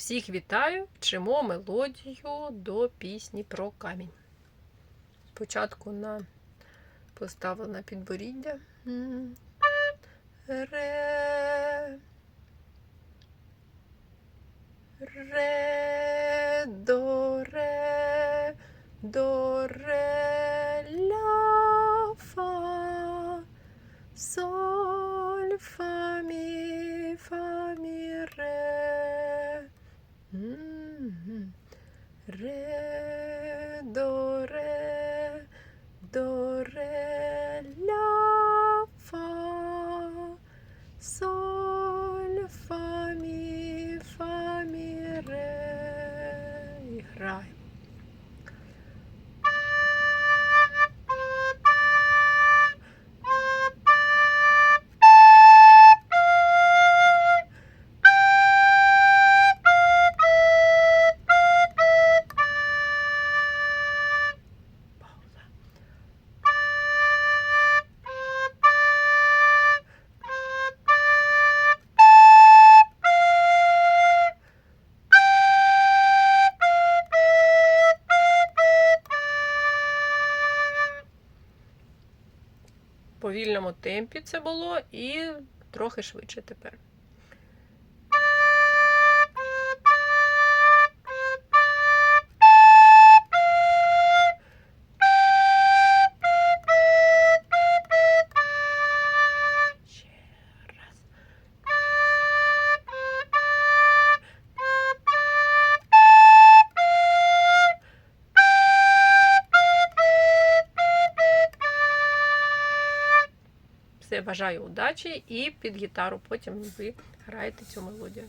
Всіх вітаю! Вчимо мелодію до пісні про камінь. Спочатку на поставлена підборіддя. Ре. Ре, до, ре, до, ре, ля, фа, соль, фа, до, ре, до, ре, ля, фа, соль, повільному темпі це було і трохи швидше тепер. Все, бажаю удачі і під гітару потім ви граєте цю мелодію.